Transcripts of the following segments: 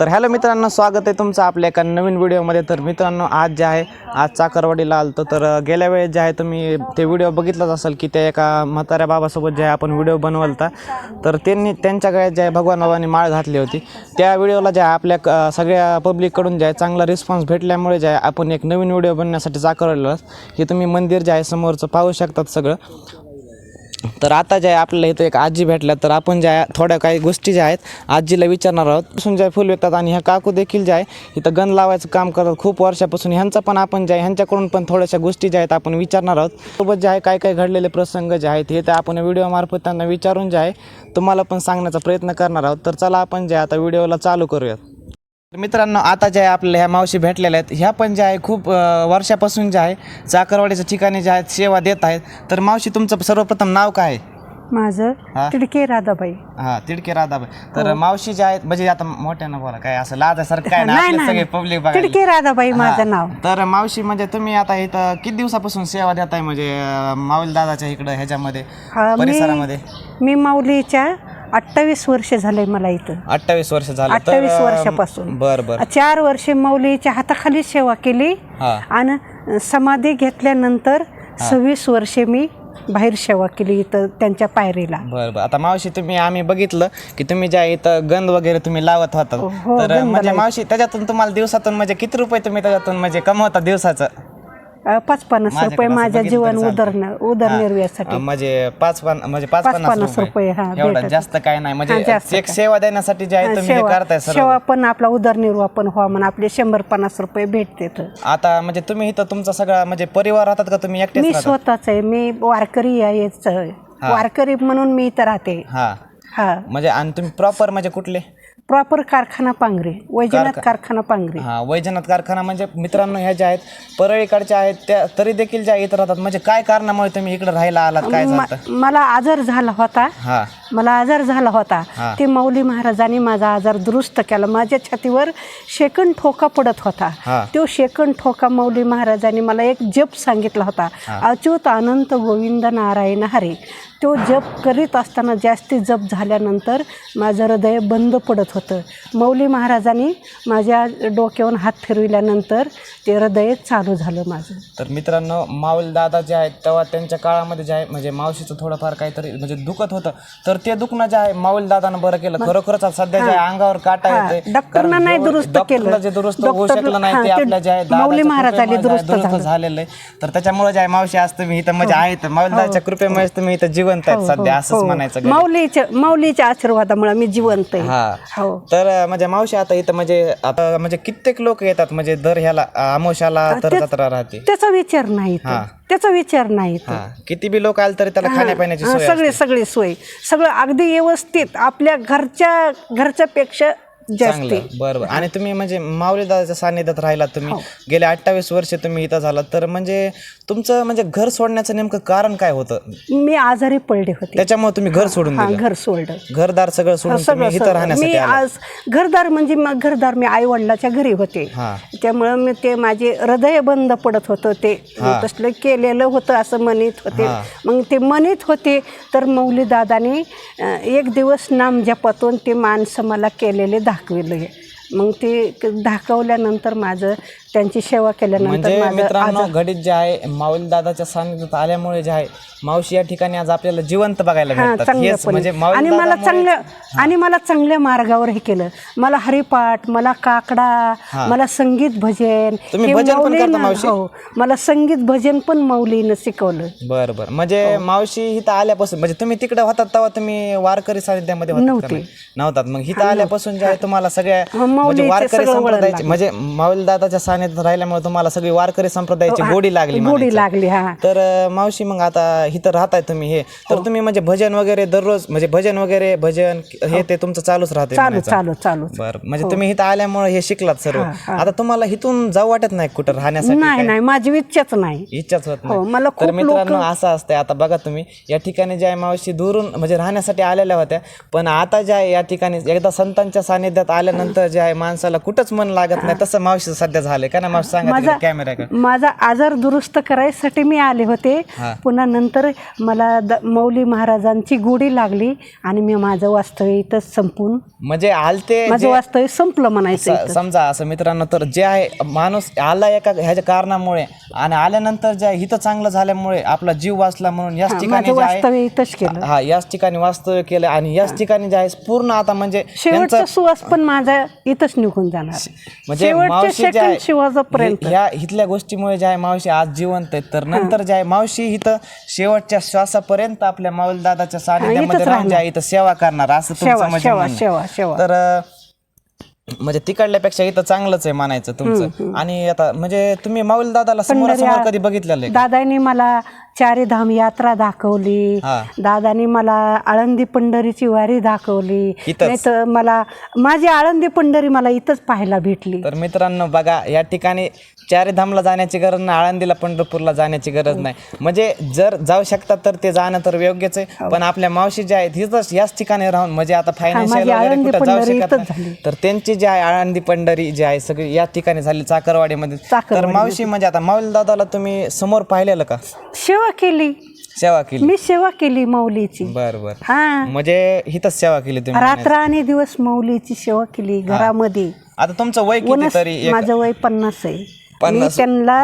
तर हॅलो मित्रांनो स्वागत आहे तुमचं आपल्या एका नवीन व्हिडिओमध्ये. तर मित्रांनो आज जे आहे आज चाकरवाडीला आलतो. तर गेल्या वेळेस जे आहे तुम्ही ते व्हिडिओ बघितलाच असेल की त्या एका म्हाताऱ्या बाबासोबत जे आहे आपण व्हिडिओ बनवलता. तर त्यांनी त्यांच्या गळ्यात जे आहे भगवान बाबांनी माळ घातली होती. त्या व्हिडिओला जे आहे आपल्या क- सगळ्या पब्लिककडून जे आहे चांगला रिस्पॉन्स भेटल्यामुळे जे आहे आपण एक नवीन व्हिडिओ बनण्यासाठी चाकरवाडीला हे तुम्ही मंदिर जे आहे समोरचं पाहू शकतात सगळं. तर आता जे आहे आपल्याला इथं एक आजी भेटल्या तर आपण ज्या थोड्या काही गोष्टी ज्या आहेत आजीला विचारणार आहोत. पासून ज्या फुल विकतात आणि ह्या काकू देखील ज्या आहे इथं गण लावायचं काम करतात खूप वर्षापासून. ह्यांचा पण आपण ज्या ह्यांच्याकडून पण थोड्याशा गोष्टी ज्या आहेत आपण विचारणार आहोत. सोबत जे आहे काय काय घडलेले प्रसंग जे आहेत हे तर आपण व्हिडिओमार्फत त्यांना विचारून जे आहे तुम्हाला पण सांगण्याचा प्रयत्न करणार आहोत. तर चला आपण जे आता व्हिडिओला चालू करूयात. तर मित्रांनो आता जे आहे आपल्या ह्या मावशी भेटलेल्या आहेत ह्या पण ज्या आहे खूप वर्षापासून ज्या आहे चाकरवाडीच्या ठिकाणी ज्या आहेत सेवा देत आहेत. तर मावशी तुमचं सर्वप्रथम नाव काय आहे? हा. माझं तिडके राधाबाई. हा तिडके राधाबाई. तर मावशी ज्या आहेत म्हणजे आता मोठ्यानं बोला काय असं लाजासारखं काय नाही सगळे पब्लिक तिडके राधाबाई माझं नाव. तर मावशी म्हणजे तुम्ही आता इथं किती दिवसापासून सेवा देताय म्हणजे माऊल दादाच्या इकडं ह्याच्यामध्ये हा, मी परिसरामध्ये? मी माऊलीच्या अठ्ठावीस वर्ष झाले मला इथं. अठ्ठावीस वर्ष झालं अठ्ठावीस वर्षापासून. बर बर. चार वर्षे माऊलीच्या हाताखाली सेवा केली हा. आणि समाधी घेतल्यानंतर सव्वीस वर्षे मी बाहेर सेवा केली इथं त्यांच्या पायरीला. बर बर. आता मावशी तुम्ही आम्ही बघितलं की तुम्ही ज्या इथं गंध वगैरे तुम्ही लावत होता. हो, तर म्हणजे मावशी त्याच्यातून तुम्हाला दिवसातून म्हणजे किती रुपये तुम्ही त्याच्यातून म्हणजे कमवता दिवसाचं? पाच पन्नास रुपये असं माझ्या बघितलं जीवन तरी उदरन उदरनिर्वाहासाठी म्हणजे पाच पन म्हणजे पाच पाच पन्नास रुपये, हा, एवढं भेटत. जास्त काय नाही. हा, म्हणजे जास्त एक सेवा देण्यासाठी जे आहे तुम्ही हे करताय सेवा पण आपला उदरनिर्वाह पण व्हा म्हणून आपले शंभर पन्नास रुपये भेटते तर. आता म्हणजे तुम्ही इथं तुमचा सगळा म्हणजे परिवार राहतात का? तुम्ही एकटेच मी राहतात? स्वतःच आहे. मी वारकरी आहे च- वारकरी म्हणून मी इथं राहते. हा. हा. म्हणजे आणि तुम्ही प्रॉपर म्हणजे कुठले? प्रॉपर कारखाना पांगरे वैजनाथ कारखाना पांगरे हा वैजनाथ कारखाना म्हणजे मित्रांनो ह्या ज्या आहेत परळीकडच्या आहेत त्या तरी देखील ज्या इथं राहतात म्हणजे काय कारणामुळे तुम्ही इकडे राहायला आलात काय म- मला आजार झाला होता. हा. मला आजार झाला होता. हा. ते माऊली महाराजांनी माझा आजार दुरुस्त केला. माझ्या छातीवर शेकंड ठोका पडत होता. हा. तो शेकंड ठोका माऊली महाराजांनी मला एक जप सांगितला होता. अच्युत अनंत गोविंद नारायण हरे. तो जप करीत असताना जास्ती जप झाल्यानंतर माझं हृदय बंद पडत होतं. मौली महाराजांनी माझ्या डोक्यावर हात फिरविल्यानंतर ते हृदय चालू झालं माझं. तर मित्रांनो माऊल दादा जे आहेत तेव्हा त्यांच्या काळामध्ये जे आहे म्हणजे मावशीचं थोडंफार काहीतरी म्हणजे दुखत होतं. तर ते दुखणं जे आहे माऊल दादानं बरं केलं. खरोखरच आज सध्या जे आहे अंगावर काटा येते डॉक्टरांना नाही दुरुस्त केलं. जे दुरुस्त होऊ शकलं नाही ते आपल्या जे आहे माऊली महाराजांनी आहे दुरुस्त झालेलं. आहे तर त्याच्यामुळे जे आहे मावशी आज तुम्ही इथं म्हणजे आहेत. माऊल दादाच्या कृपेमुळे तुम्ही इथं जिवंत आहेत सध्या असंच म्हणायचं घरी. माऊलीच्या माऊलीच्या आशीर्वादामुळे मी जिवंत आहे. हा. हो. तर अं, म्हणजे मावशी आता इथं म्हणजे आता म्हणजे कित्येक लोक येतात म्हणजे दर ह्याला अमोशाला तर जत्रा राहते. त्याचा विचार नाही इथं. त्याचा विचार नाही इथं. हा. किती बी लोक आले तरी त्याला खाण्यापिण्याची हा, सोय सगळे सगळे सोय. सगळं अगदी व्यवस्थित. आपल्या घरच्या घरच्या पेक्षा जास्त. चांगलं बरोबर. आणि तुम्ही म्हणजे माऊली दादाच्या सान्निध्यात राहिलात तुम्ही. गेले अठ्ठावीस वर्ष तुम्ही इथं झालात. तर म्हणजे तुमचं म्हणजे घर सोडण्याचं नेमकं कारण काय होतं? मी आजारी पडले होते. त्याच्यामुळे तुम्ही घर सोडून हा दिलं. घर सोडलं. घरदार सगळं सोडून तुम्ही इथं सगळं. राहण्यासाठी मी आला आज घरदार म्हणजे मग घरदार मी आई वडिलाच्या घरी होते. हा. त्यामुळं मी ते माझे हृदय बंद पडत होतं ते तसलं केलेलं होतं असं म्हणत होते. मग ते म्हणत होते तर मौली दादाने एक दिवस नाम जपातून ते माणसं मला केलेले दाखविले. मग ते क- दाखवल्यानंतर माझं त्यांची सेवा केल्यानंतर म्हणजे माझं मित्रांनो घडीत जे आहे माऊली दादाच्या सान्निध्यात आल्यामुळे जे आहे मावशी या ठिकाणी आज आपल्याला जिवंत बघायला हा भेटतात. चांगलं हेच पण म्हणजे आणि माऊली मला चांगल्या आणि मला चांगल्या मार्गावर हे केलं. मला हरिपाठ मला काकडा मला संगीत भजन तुम्ही हे भजन पण करता मौलीनं- मावशी? हो. मला संगीत भजन पण मौलीनं शिकवलं. बर बर. म्हणजे मावशी इथं आल्यापासून म्हणजे तुम्ही तिकडे होतात तेव्हा तुम्ही वारकरी सानिध्यामध्ये होतात का नव्हते. नाही? नव्हतात. मग इथं आल्यापासून जे आहे तुम्हाला सगळ्या हा, म्हणजे माऊलीचे वारकरी सगळं वळण संप्रदायाची म्हणजे माऊली दादाच्या सानिध्यात राहिल्यामुळे तुम्हाला सगळी वारकरी संप्रदायाची गोडी लागली गोडी म्हणायचं. लागली हा. तर अं, मावशी मग आता इथं राहताय तुम्ही हे. तर तुम्ही म्हणजे भजन वगैरे दररोज म्हणजे भजन वगैरे भजन हे ते तुमचं चालूच राहते चालू चालू चालू बर म्हणजे तुम्ही इथं आल्यामुळे हे शिकलात सर्व. आता तुम्हाला इथून जाऊ वाटत नाही कुठं राहण्यासाठी नाही नाही माझी इच्छाच नाही. इच्छाच होत हो नाही मला तर खूप मित्रांनो असं असतंय. आता बघा तुम्ही या ठिकाणी ज्या मावशी दुरून म्हणजे राहण्यासाठी आलेल्या होत्या पण आता ज्या आहे या ठिकाणी एकदा संतांच्या सानिध्यात आल्यानंतर जे आहे माणसाला कुठंच मन लागत नाही तसं मावशी सध्या झालंय. ना सांगा माझा कॅमेरा माझा आजार दुरुस्त करायसाठी मी आले होते. हा. पुन्हा नंतर मला द मौली महाराजांची गोडी लागली आणि मी माझं वास्तव्य इथंच संपून म्हणजे आलते माझं वास्तव्य संपलं म्हणायचं स- समजा असं मित्रांनो तर जे आहे माणूस आला एका ह्याच्या कारणामुळे आणि आल्यानंतर जे आहे, हिथं चांगलं झाल्यामुळे आपला जीव वाचला म्हणून याच ठिकाणी माझं जे आहे वास्तव्य इथंच केलं. हा याच ठिकाणी वास्तव्य केलं आणि याच ठिकाणी जे आहे पूर्ण आता म्हणजे शेवटचा सुवास पण माझा इथंच निघून जाणार. म्हणजे शेवटच्या मावशी जे सेकंड आहे शिवाजापर्यंत हि- ह्या इथल्या गोष्टीमुळे जे आहे मावशी आज जिवंत आहेत तर नंतर जे आहे मावशी इथं शेवटच्या श्वासापर्यंत आपल्या माऊलदादाच्या सानिध्यामध्ये राहून जे आहे इथं सेवा करणार असं तुमचं म्हणजे शेवा म्हणणं. आहे. शेवा शेवा तर अं, म्हणजे तिकडल्यापेक्षा इथं चांगलंच आहे म्हणायचं तुमचं. आणि आता म्हणजे तुम्ही माऊल दादाला समोरासमोर कधी बघितलेलं आहे दादानी मला चारीधाम यात्रा दाखवली. हा. दादानी मला आळंदी पंढरीची वारी दाखवली. इथंच? नाही तर मला माझी आळंदी पंढरी मला इथंच पाहायला भेटली. तर मित्रांनो बघा या ठिकाणी चारीधामला जाण्याची गरज नाही आळंदीला पंढरपूरला जाण्याची गरज नाही. म्हणजे जर जाऊ शकतात तर ते जाणं तर योग्यच आहे. पण आपल्या मावशी ज्या आहेत हिथंच याच ठिकाणी राहून म्हणजे आता फायनान्शियल वगैरे आळंदी कुठं जाऊ पंढरी शकत इथंच नाही. झाली. तर त्यांची जी आहे आळंदी पंढरी जी आहे सगळी या ठिकाणी झाली चाकरवाडीमध्ये. तर चाकरवाडीमध्ये. मावशी म्हणजे आता माऊल दादाला तुम्ही समोर पाहिलेलं का? सेवा केली. सेवा केली. मी सेवा केली माऊलीची बर बर. हा. म्हणजे हिथंच सेवा केली तुम्ही रात्र आणि दिवस माऊलीची सेवा केली घरामध्ये. आता तुमचं वय किती वनस तरी एक माझं वय पन्नास आहे. मी पन्नास. त्यांना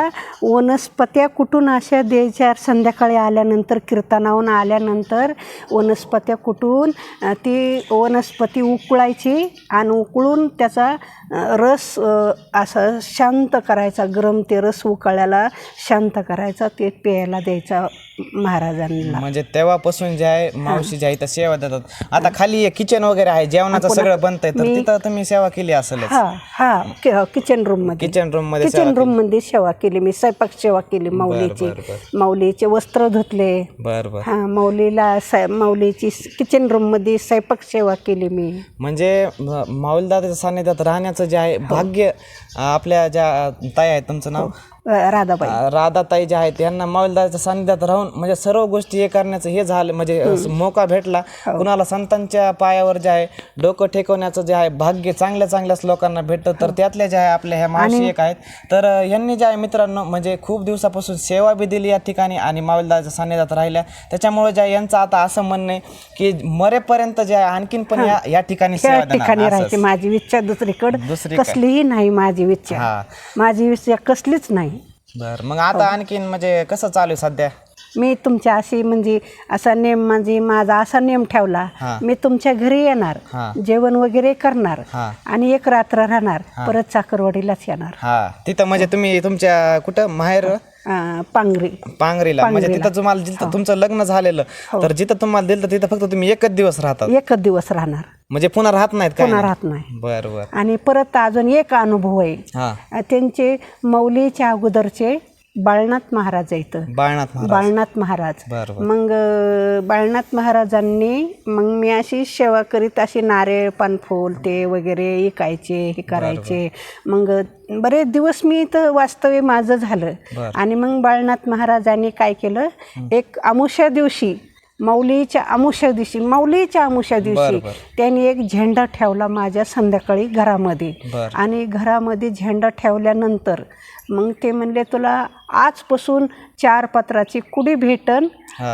वनस्पत्या कुठून अशा द्यायच्या संध्याकाळी आल्यानंतर कीर्तनाहून आल्यानंतर वनस्पत्या कुठून अ, ती वनस्पती उकळायची आणि उकळून त्याचा अ, रस अ, असा शांत करायचा गरम ते रस उकळायला शांत करायचा ते प्यायला द्यायचा महाराजांना. म्हणजे तेव्हापासून जे आहे मावशी जे आहे त्या सेवा देतात. आता खाली किचन वगैरे आहे जेवणाचं सगळं बनतंय. तर तिथं तुम्ही सेवा केली हा हा कि- किचन रूममध्ये. किचन रूममध्ये सेवा किचन रूममध्ये सेवा केली. मी स्वयंपाक सेवा केली माऊलीची. बर. माऊलीचे वस्त्र धुतले. बर बर. हा माऊलीला स- माऊलीची किचन रूममध्ये स्वयंपाक सेवा केली मी. म्हणजे म- माऊलदादाच्या सान्निध्यात राहण्याचं जे आहे भाग्य अं, आपल्या ज्या ताई आहेत तुमचं नाव? अ, राधाबाई. राधाताई ज्या आहेत यांना माऊलदादाच्या सान्निध्यात राहून म्हणजे सर्व गोष्टी हे करण्याचं हे झालं म्हणजे मोका भेटला. कुणाला संतांच्या पायावर जे आहे डोकं ठेकवण्याचं जे आहे भाग्य चांगल्या चांगल्याच लोकांना भेटतं. तर त्यातल्या जे आहे आपल्या ह्या मावशी एक आहेत. तर यांनी जे आहे मित्रांनो म्हणजे खूप दिवसापासून सेवा बी दिली या ठिकाणी आणि माऊलदादाच्या सान्निध्यात राहिल्या. त्याच्यामुळे जे आहे यांचं आता असं म्हणणं आहे की मरेपर्यंत जे आहे आणखीन पण या या ठिकाणी सेवा ठिकाणी राहायची. माझी इच्छा दुसरीकडे? कसलीही नाही माझी इच्छा. हा. माझी इच्छा कसलीच नाही. बर मग आता आणखीन म्हणजे कसं चालू आहे सध्या? मी तुमच्या अशी म्हणजे असा नेम म्हणजे माझा असा नेम ठेवला हा. मी तुमच्या घरी येणार हा. जेवण वगैरे करणार हा. आणि एक रात्र राहणार परत चाकरवाडीलाच येणार. हा. तिथं म्हणजे तुम्ही तुमच्या कुठं? माहेर? अं, पांगरी पांगरीला म्हणजे तिथं तुम्हाला जिथं तुमचं लग्न झालेलं तर जिथं तुम्हाला दिलं तिथं फक्त तुम्ही एकच दिवस राहतात. एकच दिवस राहणार. म्हणजे पुन्हा राहत नाहीत काय पुन्हा राहत नाही. बर बर. आणि परत अजून एक अनुभव आहे. हा. अं, त्यांचे मौलीच्या अगोदरचे बाळनाथ महाराज आहेत. बाळनाथ महाराज. बाळनाथ महाराज. बर बर. मग अं, बाळनाथ महाराजांनी मग मी अशी सेवा करीत अशी नारळ पानफूल ते वगैरे इकायचे हे करायचे. मग बरेच दिवस मी इथं वास्तव्य माझं झालं. बर. आणि मग बाळनाथ महाराजांनी काय केलं? एक अमुष्या दिवशी माऊलीच्या अमुष्या दिवशी माऊलीच्या अमुष्या दिवशी. त्यांनी एक झेंडा ठेवला माझ्या संध्याकाळी घरामध्ये. आणि घरामध्ये झेंडा ठेवल्यानंतर मग ते म्हणले तुला आजपासून चार पत्राची कुडी भेटन.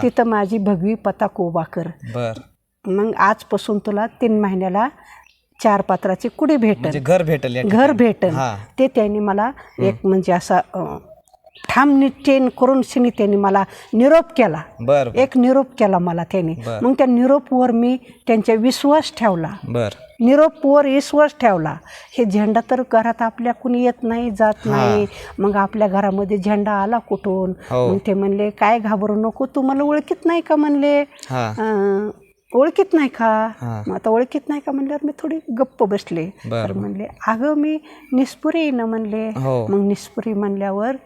तिथं माझी भगवी पताक उभा कर मग आजपासून तुला तीन महिन्याला चार पत्राची कुडी भेटन म्हणजे घर भेटेल घर भेटन हा. ते त्यांनी मला एक म्हणजे असा ठाम निश्चयन करून शिनी त्यांनी मला निरोप केला. बर एक निरोप केला मला त्यांनी. मग त्या निरोपवर मी त्यांच्या विश्वास ठेवला. बर. निरोपवर विश्वास ठेवला. हे झेंडा तर घरात आपल्या कुणी येत नाही जात नाही. मग आपल्या घरामध्ये झेंडा आला कुठून? हो. मग ते म्हणले काय घाबरू नको तू मला ओळखीत नाही का? म्हणले. हा. ओळखीत नाही का. मग आता ओळखीत नाही का म्हणल्यावर मी थोडी गप्प बसले. तर म्हणले अगं मी निस्पुरी ना म्हणले. हो. मग निस्पुरी म्हणल्यावर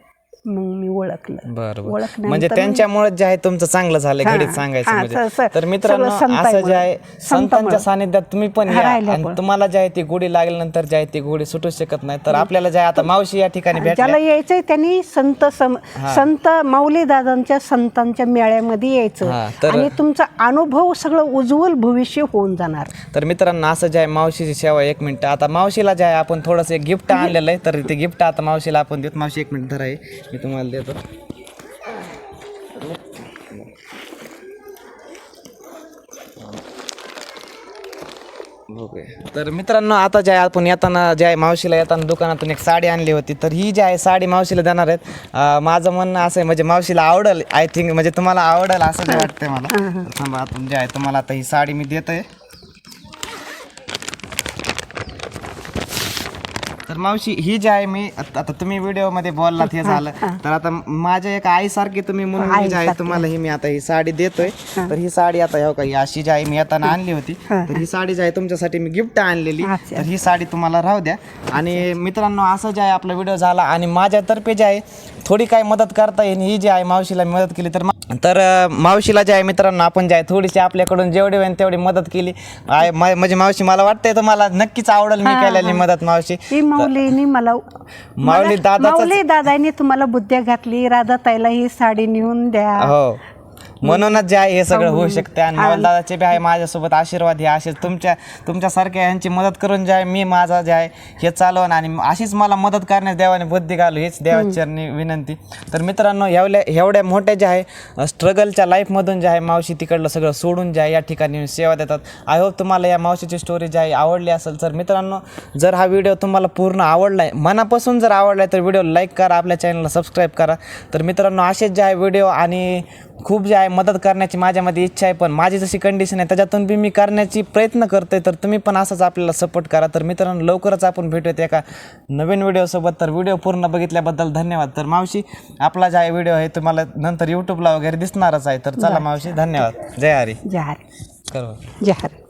मग मी ओळखलं. बरं बरं. ओळखल्यानंतर म्हणजे त्यांच्यामुळे जे आहे तुमचं चांगलं झालं हा, घडीत सांगायचं हा, म्हणजे. स- स- तर मित्रांनो सगळं संतांमुळे. असं जे आहे संतांच्या. सानिध्यात तुम्ही पण या. राहिल्यामुळे. आणि तुम्हाला जे आहे ती गोडी लागल्यानंतर जे आहे ती गोडी सुटू शकत नाही. तर आपल्याला जे आहे आता मावशी या ठिकाणी भेटल्या. ज्याला यायचंय त्यांनी संत सम संत माऊली दादांच्या संतांच्या मेळ्यामध्ये यायचं. हा, तर- आणि तुमचा अनुभव सगळं उज्ज्वल भविष्य होऊन जाणार. तर मित्रांनो असं जे आहे मावशीची सेवा एक मिनिट. आता मावशीला जे आहे आपण थोडंसं एक गिफ्ट आणलेलं आहे. तर ते गिफ्ट आता मावशीला आपण देतो. मावशी एक मिनिट धरा मी तुम्हाला देतो. ओके तर मित्रांनो आता जे आहे आपण येताना जे आहे मावशीला येताना दुकानातून एक साडी आणली होती. तर ही जी आहे साडी मावशीला देणार आहेत. माझं म्हणणं असं आहे म्हणजे मावशीला आवडेल आय थिंक म्हणजे तुम्हाला आवडेल असं वाटतंय मला. थांबा आपण जे आहे तुम्हाला आता ही साडी मी देतोय. तर मावशी ही जी आहे मी आत- आता तुम्ही व्हिडिओमध्ये बोललात हे झालं. तर आता माझ्या एक आईसारखी तुम्ही म्हणून जी आहे तुम्हाला ही मी आता ही साडी देतोय. तर ही साडी आता हो का ही अशी जी आहे मी येताना आणली होती. तर ही साडी जी आहे तुमच्यासाठी मी गिफ्ट आणलेली. अच्छा. तर ही साडी तुम्हाला राहू द्या. आणि मित्रांनो असं जे आहे आपला व्हिडिओ झाला. आणि माझ्यातर्फे जे आहे थोडी काय मदत करता येईल ही जी आहे मावशीला मी मदत केली तर मा- तर अं, मावशीला जे आहे मित्रांनो आपण जे आहे थोडीशी आपल्याकडून जेवढी होईल तेवढी मदत केली. आहे मा- म्हणजे मावशी मला वाटतंय तुम्हाला नक्कीच आवडेल मी केलेली मदत मावशी. ही माऊलीनी मला माऊली मला- दादाचाच- माऊली दादानी तुम्हाला बुद्ध्या घातली. राधा ताईला ही साडी नेऊन द्या. हो. म्हणूनच जे आहे हे सगळं होऊ शकते आणि दादाचे बी आहे माझ्यासोबत आशीर्वाद हे असे तुमच्या तुमच्यासारख्या यांची मदत करून जे आहे मी माझा जे आहे हे चालवण आणि अशीच मला मदत करण्यास देवाने बुद्धी घालू हेच देवाचरणी विनंती. तर मित्रांनो एवढ्या एवढ्या मोठ्या जे आहे स्ट्रगलच्या लाईफमधून जे आहे मावशी तिकडलं सगळं सोडून जे आहे या ठिकाणी सेवा देतात. आय होप तुम्हाला या मावशीची स्टोरी जी आहे आवडली असेल तर मित्रांनो जर हा व्हिडिओ तुम्हाला पूर्ण आवडला आहे मनापासून जर आवडला आहे तर व्हिडिओ लाईक करा आपल्या चॅनलला सबस्क्राईब करा. तर मित्रांनो असेच जे आहे व्हिडिओ आणि खूप जे आहे मदत करण्याची माझ्यामध्ये इच्छा आहे पण माझी जशी कंडिशन आहे त्याच्यातून बी मी करण्याची प्रयत्न करते तर तुम्ही पण असंच आपल्याला सपोर्ट करा. तर मित्रांनो लवकरच आपण भेटूयात एका नवीन व्हिडिओसोबत तर व्हिडिओ पूर्ण बघितल्याबद्दल धन्यवाद. तर मावशी आपला जे आहे व्हिडिओ आहे तुम्हाला नंतर यूट्यूबला वगैरे दिसणारच आहे. तर चला मावशी धन्यवाद. जय हरी. जय हरी. करू. जय हरी.